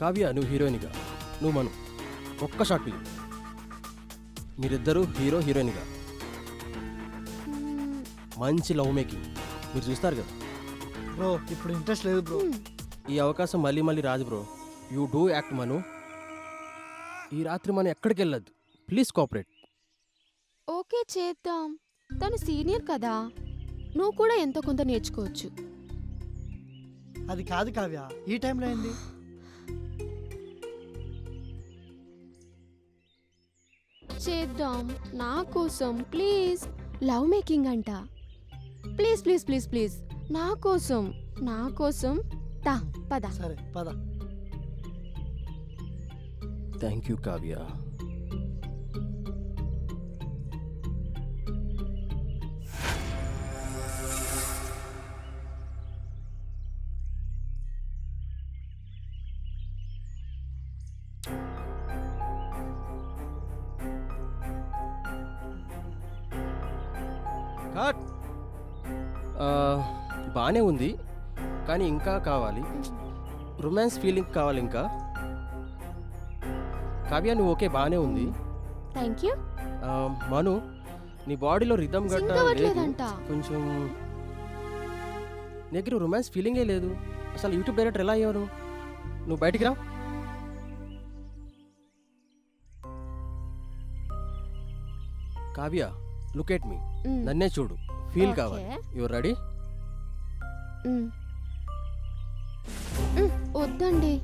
కావ్య నువ్వు హీరోయిన్గా. నువ్వు మను. ఒక్క షాట్ పిలు మీరిద్దరూ హీరో హీరోయిన్గా. మంచి లవ్ మేకింగ్. మీరు చూస్తారు కదా. బ్రో ఇప్పుడు ఇంట్రెస్ట్ లేదు బ్రో. ఈ అవకాశం మళ్ళీ మళ్ళీ రాదు bro. You do act Manu. ఈ రాత్రి మనం ఎక్కడికి వెళ్ళొద్దు. Please cooperate. ఓకే చేద్దాం. తను సీనియర్ కదా. నువ్వు కూడా ఎంతో కొంత నేర్చుకోవచ్చు. అది కాదు కావ్య. ఈ టైంలో ఏంది? చేద్దాం. నా కోసం ప్లీజ్. లవ్ మేకింగ్ అంట. Please please please please. నా కోసం నా కోసం. తా పద. సరే పద. Thank you Kavya. కట్ బాగానే ఉంది కానీ ఇంకా కావాలి. రొమాన్స్ ఫీలింగ్ కావాలి ఇంకా. కావ్య నువ్వు ఓకే బాగానే ఉంది. థ్యాంక్ యూ మను నీ బాడీలో రిధమ్ గట్ట కొంచెం నీ దగ్గర రొమాన్స్ ఫీలింగే లేదు. అసలు యూట్యూబ్ డైరెక్టర్ ఎలా అయ్యావు నువ్వు? నువ్వు బయటికి రా. Kavya look at me. నన్నే చూడు. ఫీల్. కావాలి. యువర్ రెడీ మ్మ్. మ్మ్, వద్దండి.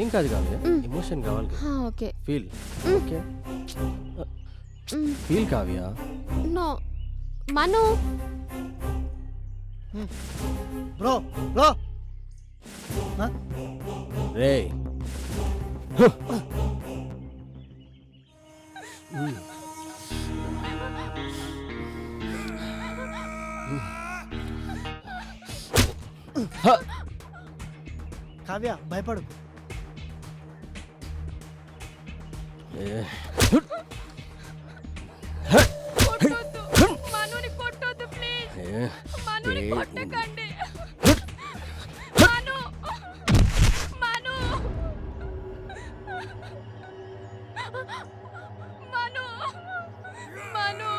ఏం కాదు మ్మ్. ఎమోషన్ కావాలి హా, okay feel. Okay feel Kavya. No Manu bro bro రే కావ్య భయపడు మను. మను.